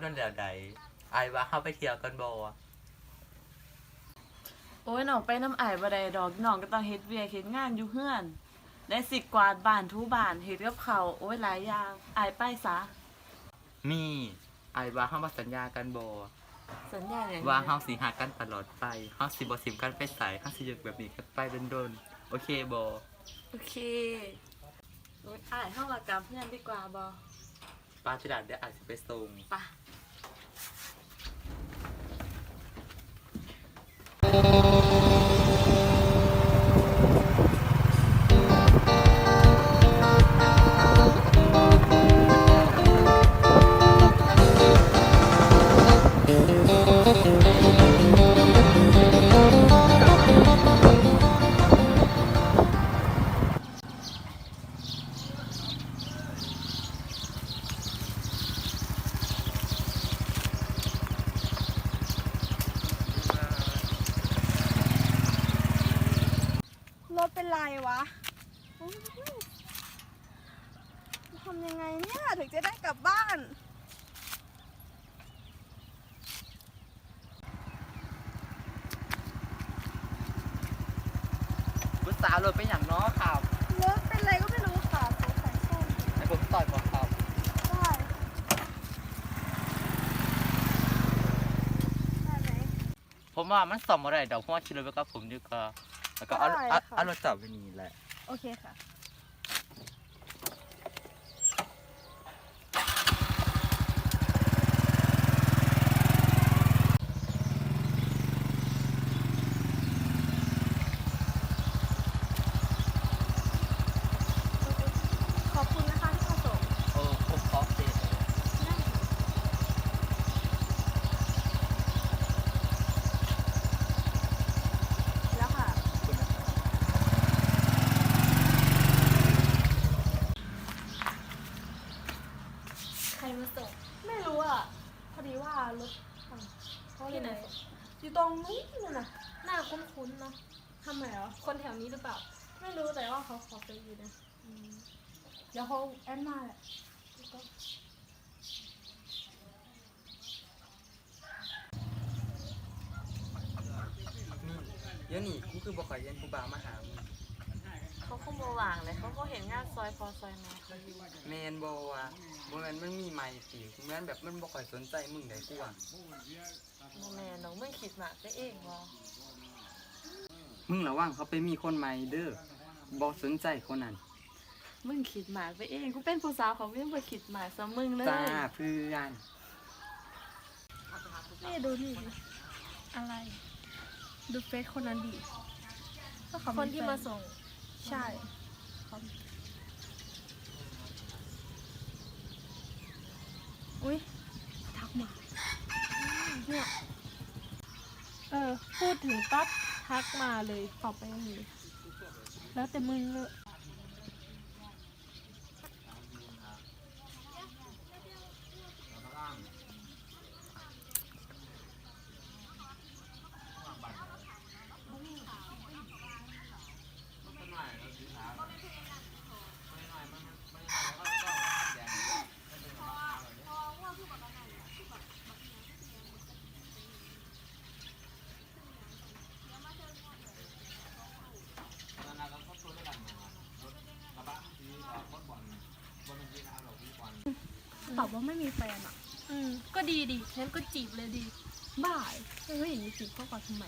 โดนแล้วใดอายว่าเฮาไปเที่ยวกันบ่โอ้ยน้องไปน้ำอายบ่ได้ดอกน้องก็ต้องเฮ็ดเวียกเฮ็ดงานอยู่เฮือน ได้สิกวาดบ้านทูบ้านเฮ็ดกับข้าวโอ้ยหลายอย่างอายไปซะมีอายว่าเฮามาสัญญากันบ่สัญญาอย่างว่าเฮาสิหากันตลอดไปเฮาสิบ่สิมกันไปไสเฮาสิอยู่แบบนี้กันไปโดนๆโอเคบ่โอเคโอ้ยอายเฮามากลับเฮือนดีกว่าบ่ป้าจิดาเดี๋ยวอาจสิไปส่งไปราวรถเป็นหยังเนาะครับรถเป็นไรก็ไม่รู้ค่ะสงสัยซ่อมให้ผมต่อยบ่ครับได้ได้ไหม ผมว่ามันซ่อมบ่ได้ดอกเพราะว่าขี่รถไปกับผมดีกว่าแล้วก็เอาได้เอาค่ะ เอารถจอดไว้นี่แหละ โอเคค่ะ ขอบคุณนะคะที่มาส่ง โอ้ผมขอเคส แล้วค่ะ คุณนะครับ ใครมาส่ง ไม่รู้อะ พอดีว่ารถฝั่งเขาเลย ที่ไหน อยู่ตรงนู้นน่ะ หน้าคุ้นๆเนาะ ทำไมเหรอ คนแถวนี้หรือเปล่า ไม่รู้แต่ ว่าเขาขอไปอยู่นะอืมเดี๋ยวเขาแอดมาแหละแล้วก็เดี๋ยวนี้กูคือบ่ค่อยเย็นกูบ่าวมาหามึงเขาคงบ่ว่างเลยเขาก็เห็นงานซอยพอซอยแม่เขาอยู่แมนบ่ว่าบ่แม่นมันมีใหม่สิแม่นแบบมันบ่ค่อยสนใจมึงได้กูอะบ่แม่น้องมึงคิดมากไปเองบ่มึงระวังเขาไปมีคนใหม่เด้อ บ่สนใจคนนั้นมึงคิดมากไปเองกูเป็นผู้สาวของมึงบ่คิดมากซะมึงเลยจ้าเพื่อนนี่ดูนี่ดิอะไร ดูเฟซคนนั้นดิก็เขาคนที่มาส่ง ใช่เขาอุ้ยทักมาเนี่ย เออ พูดถึงปั๊บทักมาเลยตอบไปอย่างนี้ แล้วแต่มึงเลย ตอบ ว่าไม่มีแฟนอะ อืม ก็ดีดิงั้นก็จีบเลยดี บ้าเฮ้ยอย่างนี้สิเขาก่อนทำไม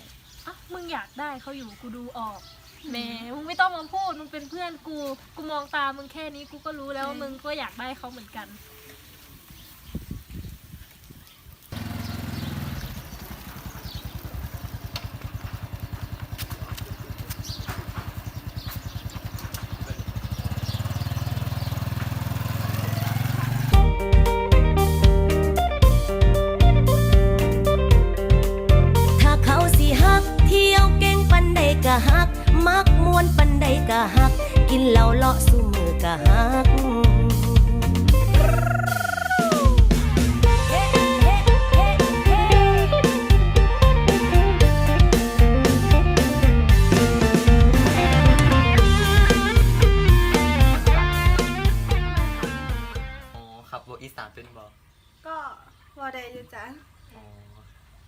อะมึงอยากได้เขาอยู่กูดูออกแหมมึงไม่ต้องมาพูด มึงเป็นเพื่อนกู กูมองตามึงแค่นี้กูก็รู้แล้วว่ามึงก็อยากได้เขาเหมือนกัน กะฮัก กินเหล้าเลาะสู่มือกะฮักอีสานเป็นบ่ก็ว่าได้อยู่จ้ะอ๋อ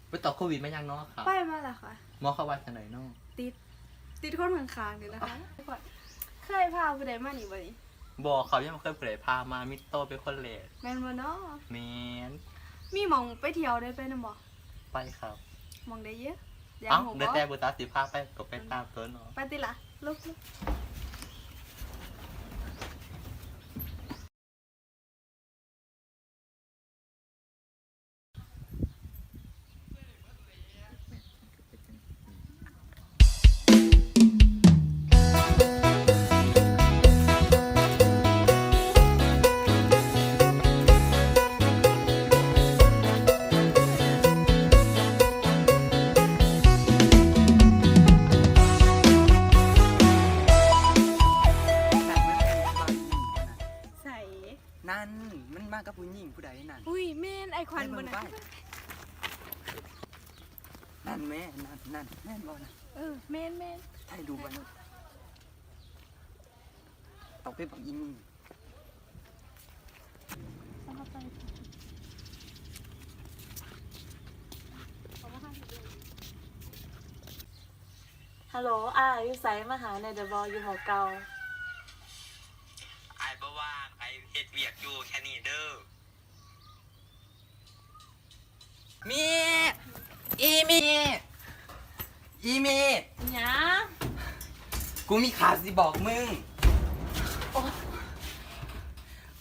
ไปต่อโควิดมายังเนาะครับไปมาแล้วค่ะหมอเข้าวัดกันไหนเนาะติด ติดคนข้างๆนี่นะคะเคยพาผู้ใดมานี่บ่นี่บอกเขายังไม่เคยเผยพามามิโตเป็นคนเลดแม่นบ่เนาะแมนมีหมองไปเที่ยวได้ไปนำบ่ไปครับหมองได้เยอะอยากเอ้าหูเดี๋ยวบ่แต่บุตรสิพาไปก็ไปตามตัวเนาะไปติล่ะลุกลุ องไปบังอิงฮัลโหลอ้ายอยู่ไสมาหาในเดอะบออยู่หอเก่าไอ้บ่ว่างไอ้เฮ็ดเวียกอยู่แค่นี้เด้อมีอีมีอีมีหยังกูมีข่าวสิบอกมึง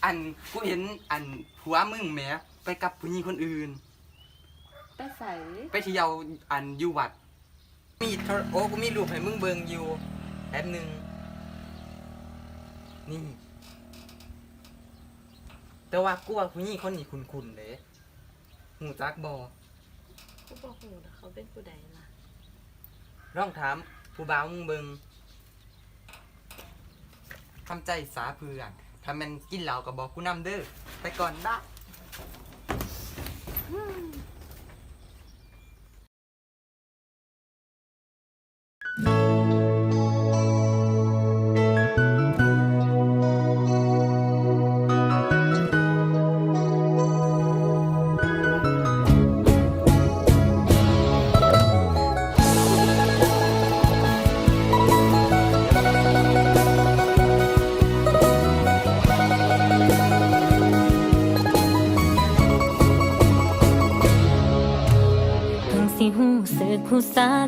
อันกูเห็นอันผัวมึงแหมไปกับผู้หญิงคนอื่น ไปใส่ไปเที่ยวอันอยู่วัด มีโทรโอ้กูมีรูปให้มึงเบิ่งอยู่แป๊บหนึงนี่ แต่ว่ากูว่าผู้หญิงคนนี้คุ้นๆเลยหูจักบ่กูบอกหูนะเขาเป็นผู้ใดล่ะร้องถามผู้บ่าวมึงเบิ่งทำใจสาเพื่อน ถ้ามันกินเหล้าก็บอกกูนำเด้อไปก่อนได้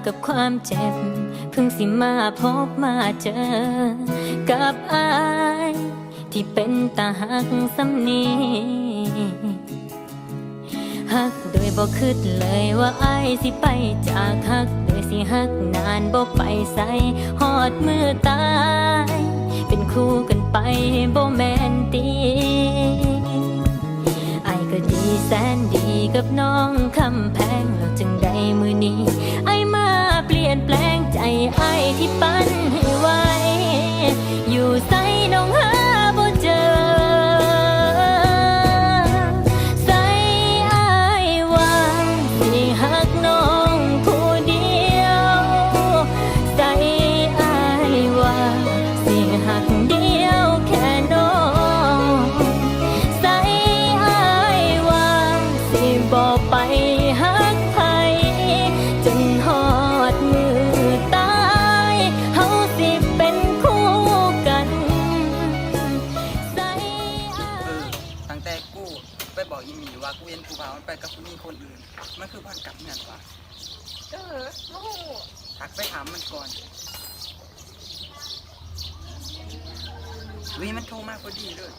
กับความเจ็บ เพิ่งสิมาพบมาเจอ กับอายที่เป็นตาหักสำนีหักโดยบ่คิดเลยว่าอายสิไปจากหัก โดยสิหักนานบ่ไปใส่หอดมือตาย เป็นคู่กันไปบ่แมนตีไอายก็ดีแสนดีกับน้องคำแพงแล้วจึงได้มือนี้ไอายม เปลี่ยนแปลงใจไอ้ที่ปั้นให้ไว้ อยู่ใส่น้องหา วิมันโทรมาพอดีเลย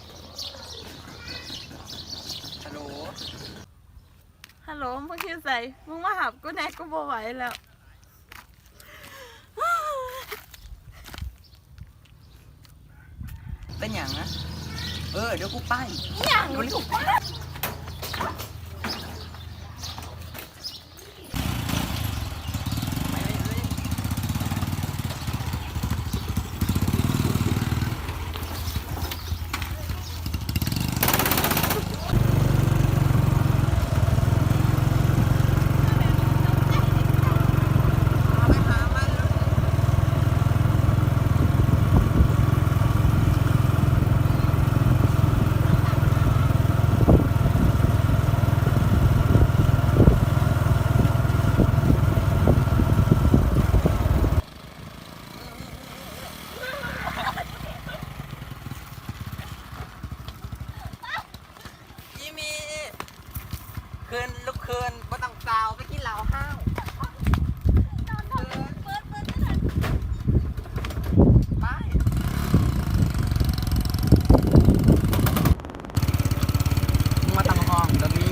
ฮัลโหลฮัลโหลมึงอยู่ไสมึงมาหับกูแน่กูบ่ไหวแล้วเป็นอย่างนะเออเดี๋ยวกูไปอย่างเดี๋ยวกูไปไปเลยเลยไปหามันเลย เคืนลุกคืนบ่ต้องเศร้าไปกินเหล้าห้าวไปมึงมาตั้งห้องก็มี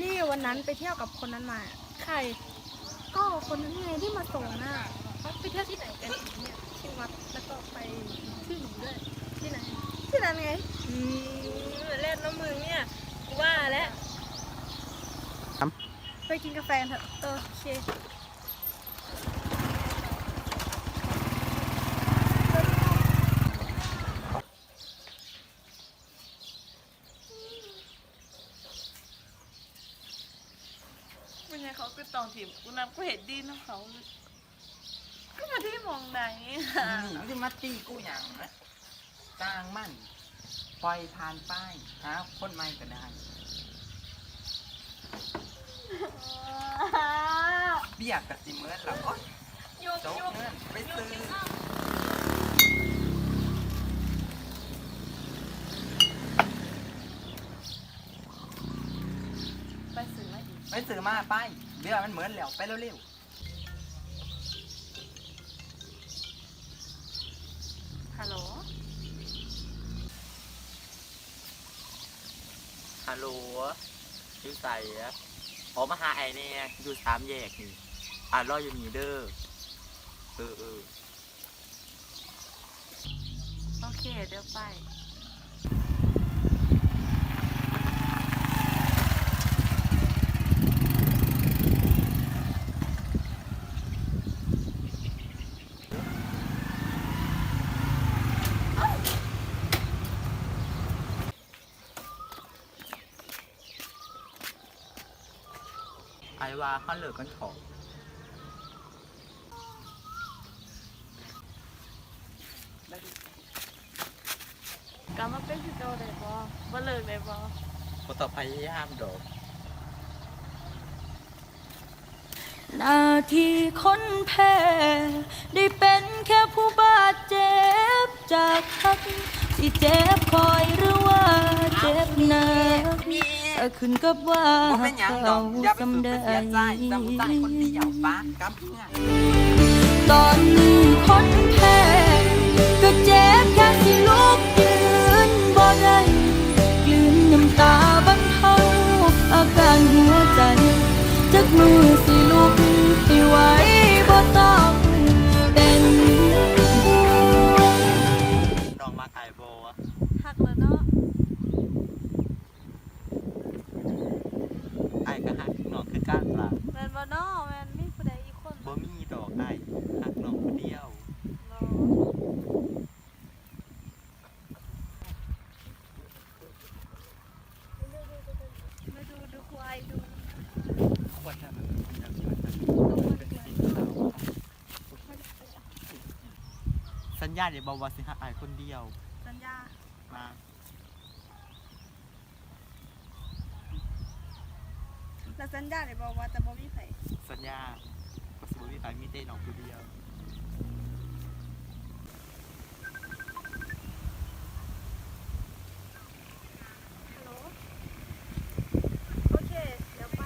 นี่วันนั้นไปเที่ยวกับคนนั้นมา ใคร ก็คนนั้นไงที่มาส่งน่ะ เขาไปเที่ยวที่ไหนกันอีกเนี่ย ที่วัดแล้วก็ไปที่หนูด้วย ที่ไหน ที่นั้นไง อืมเล่นน้ำมึงเนี่ยกูว่าแล้ว ไปกินกาแฟกันเถอะเออโอเคเป็นไงเขาก็ตองถีบกูนับกูเห็นดีนะเขาเลยก็มาที่มองไหนนี่ที่มาตีกูอย่างนะจางมั่น ปล่อยผ่านไปหาคนใหม่ก็ได้ เบียกกับสิเมิร์ดแล้วก็ยกโจ๊กยกเงินไปซื้อไปสื่อมาอีกไปซื้อมาไปเรือมันเหมือนแล้วไปเร็วฮัลโหลฮัลโหลอยู่ใส่อะ ออกมาหาไอเนี่ยอยู่สามแยกนี่อ่ารออยู่นี่เด้อเออเออโอเค เดี๋ยวไป ว่าเขาเลิกกันเถอะกลับมาเป็นคือเก่าได้บ่บ่เลิกได้บ่ก็ต้องพยายามดอกหน้าที่คนแพ้ได้เป็นแค่ผู้บาดเจ็บจากทักที่เจ็บคอยหรือว่าเจ็บหนักแต่ ขึ้นกับว่าๆบ่เป็นหยังดอกอย่าไปสำฝึกได้ไปเสียใจจำผู้ใต้คนเดียวป้ากับเพื่อนตอนนี้คนแพ้ก็เจ็บแค่ที่ลุกยืนบ่ได้กลืนน้ำตาบรรเทาอาการหัวใจจากมือสิลุกให้ไหว ญญาเดี๋ยวบอกว่าสิหักไอคนเดียว สัญญา มาแล้วสัญญาได้บอกว่าจะบ่มีไผสัญญาก็สิบ่มีไปมีเต้น้องคนเดียว ฮัลโหลโอเค เดี๋ยวไป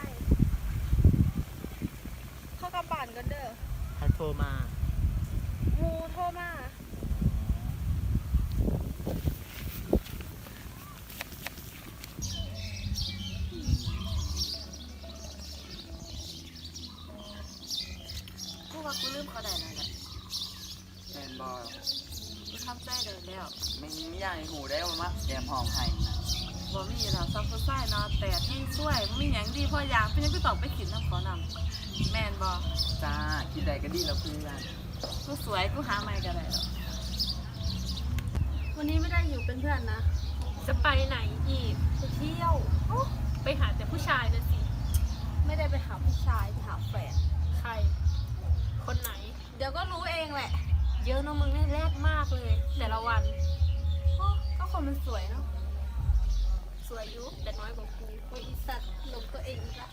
เข้ากลับบ้านกันเด้อ ให้โทรมา หมูโทรมา กู ว่ากูลืมเขาได้แล้วแหละแมนบอลกูทำใจได้แล้วไม่มีอย่างให้หูได้ว่ามาแกมหอมให้นะบ่มีแล้วซับซ้อนเนาะแต่ที่ช่วยบ่มีหยังดีพออยางเป็นหยังก็ต้องไปขินน้ำขอนำแมนบ่จ้าคิดใดก็ดีแล้วเพื่อนกูสวยกูหาใหม่ก็ได้แล้ววันนี้ไม่ได้อยู่เป็นเพื่อนนะ จะไปไหนอีกไปเที่ยวไปหาแต่ผู้ชายนะสิ ไม่ได้ไปหาผู้ชายไปหาแฟนใคร คนไหน เดี๋ยวก็รู้เองแหละ เยอะเนอะมึงนี่แรกมากเลย แต่ละวันโอ้ก็คนมันสวยเนาะ สวยอยุแต่น้อยกว่ากูโอ้ยอีสัตว์หลงตัวเองอีกละ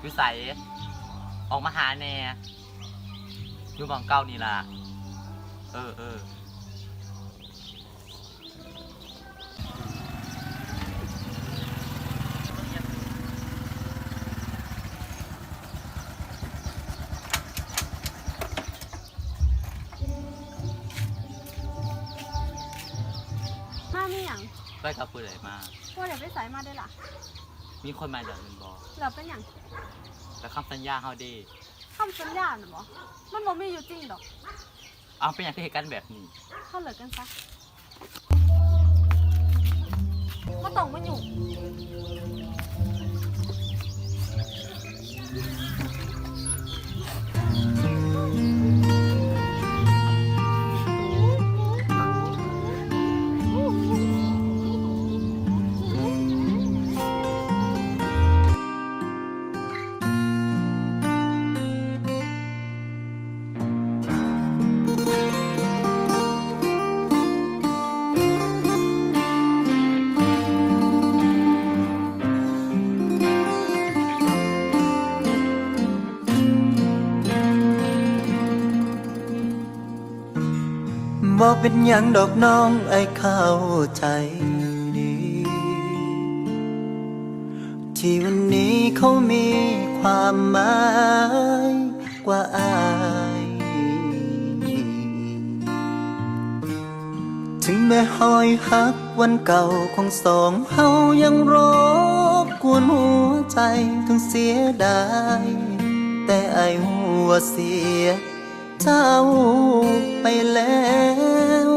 อยู่ใสออกมาหาแน่อยู่บังเก้านี่ล่ะ เออเออมานี่หยังไปกับผู้ใดมาว่าเดี๋ยวไปใส่มาได้ล่ะ มีคนมาเดี๋ยวมันบอกเราเป็นหยังแล้วคำสัญญาเฮาเดีคำสัญญาน่ะบ่มันบ่มีอยู่จริงดอก เอาเป็นอย่างที่เหตุการณ์แบบนี้ เข้าเลิกกันซะมาต้องมาอยู่ง เป็นยังดอกน้องไอ้เข้าใจดี ที่วันนี้เขามีความหมายกว่าอาย ถึงแม้หอยหักวันเก่าของสองเฮายังรบกวนหัวใจถึงเสียดาย แต่ไอหัวเสีย เจ้าไปแล้ว